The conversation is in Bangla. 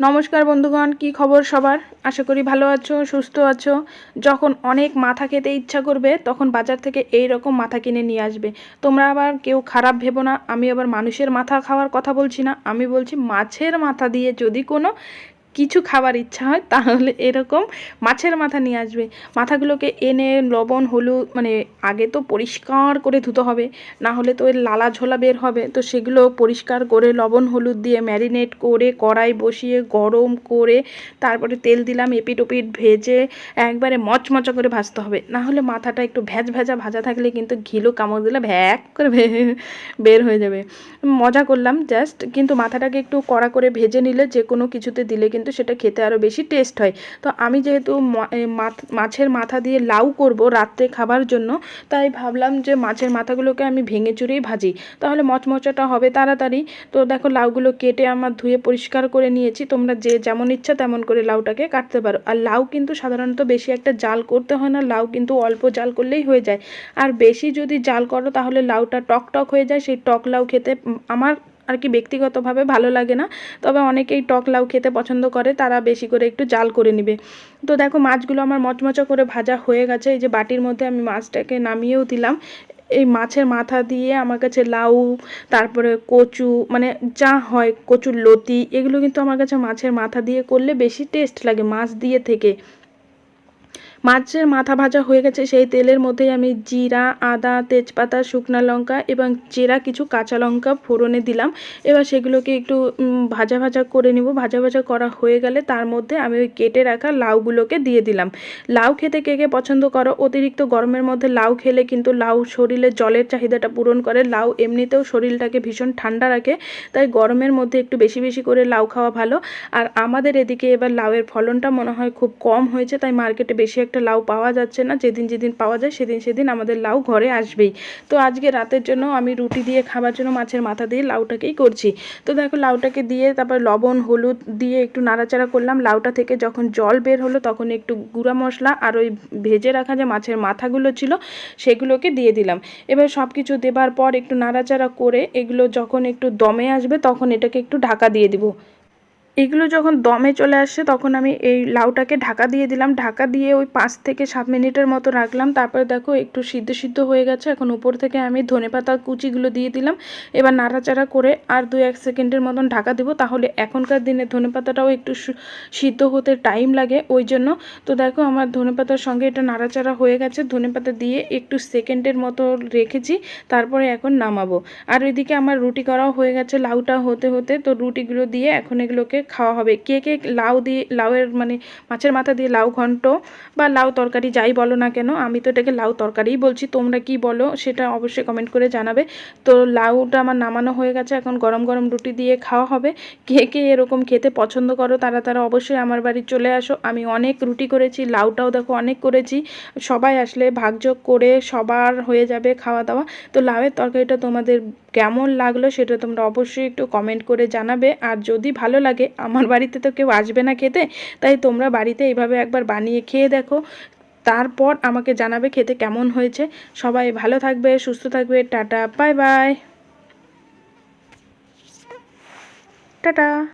নমস্কার বন্ধুগণ, কি খবর সবার? আশা করি ভালো আছো, সুস্থ আছো। যখন অনেক মাথা খেতে ইচ্ছা করবে, তখন বাজার থেকে এই রকম মাথা কিনে নিয়ে আসবে। তোমরা আবার কেউ খারাপ ভেবো না, আমি আবার মানুষের মাথা খাওয়ার কথা বলছি না, আমি বলছি মাছের মাথা দিয়ে যদি কোনো কিছু খাবার ইচ্ছা হয়, তাহলে এরকম মাছের মাথা নিয়ে আসবে। মাথাগুলোকে এনে লবণ, হলুদ মানে আগে তো পরিষ্কার করে ধুতে হবে, না হলে তো এর লালা ঝোলা বের হবে। তো সেগুলো পরিষ্কার করে লবণ, হলুদ দিয়ে ম্যারিনেট করে কড়াই বসিয়ে গরম করে তারপরে তেল দিলাম, এপিট ওপিট ভেজে একবারে মচমচা করে ভাজতে হবে। না হলে মাথাটা একটু ভ্যাজ ভেজা ভাজা থাকলে কিন্তু ঘিলো কামড় দিলে ভ্যাক করে বের হয়ে যাবে। মজা করলাম জাস্ট কিন্তু মাথাটাকে একটু কড়া করে ভেজে নিলে যে কোনো কিছুতে দিলে কিন্তু সেটা খেতে আরও বেশি টেস্ট হয়। তো আমি যেহেতু মাছের মাথা দিয়ে লাউ করব রাত্রে খাবার জন্য, তাই ভাবলাম যে মাছের মাথাগুলোকে আমি ভেঙে চুরেই ভাজি। তাহলে মচমচাটা হবে তাড়াতাড়ি। তো দেখো লাউগুলো কেটে আমার ধুয়ে পরিষ্কার করে নিয়েছি। তোমরা যে যেমন ইচ্ছা তেমন করে লাউটাকে কাটতে পারো। আর লাউ কিন্তু সাধারণত বেশি একটা জাল করতে হয় না, লাউ কিন্তু অল্প জাল করলেই হয়ে যায়। আর বেশি যদি জাল করো তাহলে লাউটা টক টক হয়ে যায়। সেই টক লাউ খেতে, আমার আর কি ব্যক্তিগতভাবে ভালো লাগে না। তবে অনেকেই টক লাউ খেতে পছন্দ করে, তারা বেশি করে একটু জাল করে নেবে। তো দেখো মাছগুলো আমার মচমচা করে ভাজা হয়ে গেছে, এই যে বাটির মধ্যে আমি মাছটাকে নামিয়েও দিলাম। এই মাছের মাথা দিয়ে আমার কাছে লাউ, তারপরে কচু মানে যা হয়, কচুর লতি, এগুলো কিন্তু আমার কাছে মাছের মাথা দিয়ে করলে বেশি টেস্ট লাগে মাছ দিয়ে থেকে। মাছের মাথা ভাজা হয়ে গেছে। সেই তেলের মধ্যেই আমি জিরা, আদা, তেজপাতা, শুকনো লঙ্কা এবং চেরা কিছু কাঁচা লঙ্কা ফোড়নে দিলাম। এবার সেগুলোকে একটু ভাজা ভাজা করে নিব। ভাজা ভাজা করা হয়ে গেলে তার মধ্যে আমি ওই কেটে রাখা লাউগুলোকে দিয়ে দিলাম। লাউ খেতে কে কে পছন্দ করো? অতিরিক্ত গরমের মধ্যে লাউ খেলে কিন্তু লাউ শরীরে জলের চাহিদাটা পূরণ করে। লাউ এমনিতেও শরীরটাকে ভীষণ ঠান্ডা রাখে, তাই গরমের মধ্যে একটু বেশি বেশি করে লাউ খাওয়া ভালো। আর আমাদের এদিকে এবার লাউয়ের ফলনটা মনে হয় খুব কম হয়েছে, তাই মার্কেটে বেশি লাউ পাওয়া যাচ্ছে না, যেদিন যেদিন পাওয়া যায় সেদিন সেদিন আমাদের লাউ ঘরে আসবেই। তো আজকে রাতের জন্য আমি রুটি দিয়ে খাবার জন্য মাছের মাথা দিয়ে লাউটাকেই করছি। তো দেখো লাউটাকে দিয়ে তারপর লবণ, হলুদ দিয়ে একটু নাড়াচাড়া করলাম। লাউটা থেকে যখন জল বের হলো তখন একটু গুঁড়া মশলা আর ওই ভেজে রাখা যে মাছের মাথাগুলো ছিল সেগুলোকে দিয়ে দিলাম। এবার সব কিছু দেবার পর একটু নাড়াচাড়া করে এগুলো যখন একটু দমে আসবে তখন এটাকে একটু ঢাকা দিয়ে দিব। এগুলো যখন দমে চলে আসে, তখন আমি এই লাউটাকে ঢাকা দিয়ে দিলাম। ঢাকা দিয়ে ওই পাঁচ থেকে সাত মিনিটের মতো রাখলাম। তারপরে দেখো, একটু সিদ্ধ সিদ্ধ হয়ে গেছে। এখন উপর থেকে আমি ধনে ধনেপাতা কুচিগুলো দিয়ে দিলাম। এবার নাড়াচাড়া করে আর দু এক সেকেন্ডের মতন ঢাকা দেবো। তাহলে এখনকার দিনে ধনেপাতাটাও একটু সিদ্ধ হতে টাইম লাগে। ওই জন্য তো দেখো, আমার ধনেপাতার সঙ্গে এটা নাড়াচাড়া হয়ে গেছে। ধনেপাতা দিয়ে একটু সেকেন্ডের মতো রেখেছি। তারপরে এখন নামাবো। আর ওইদিকে আমার রুটি করাও হয়ে গেছে। লাউটা হতে হতে তো রুটিগুলো দিয়ে এখন এগুলোকে খাওয়া হবে। কে কে লাউ দিয়ে, লাউয়ের মানে মাছের মাথা দিয়ে লাউ ঘন্ট বা লাউ তরকারি যাই বলো না কেন, আমি তো এটাকে লাউ তরকারিই বলছি, তোমরা কি বলো সেটা অবশ্যই কমেন্ট করে জানাবে। তো লাউটা আমার নামানো হয়ে গেছে, এখন গরম গরম রুটি দিয়ে খাওয়া হবে। কে কে এরকম খেতে পছন্দ করো তারা তারা অবশ্যই আমার বাড়ি চলে আসো। আমি অনেক রুটি করেছি, লাউটাও দেখো অনেক করেছি। সবাই আসলে ভাগযোগ করে সবার হয়ে যাবে খাওয়া দাওয়া। তো লাউয়ের তরকারিটা তোমাদের কেমন লাগল সেটা তোমরা অবশ্যই একটু কমেন্ট করে জানাবে। আর যদি ভালো লাগে, আমার বাড়িতে তো কেউ আসবে না খেতে, তাই তোমরা বাড়িতে এইভাবে একবার বানিয়ে খেয়ে দেখো। তারপর আমাকে জানাবে খেতে কেমন হয়েছে। সবাই ভালো থাকবে, সুস্থ থাকবে, টাটা বাই বাই টাটা।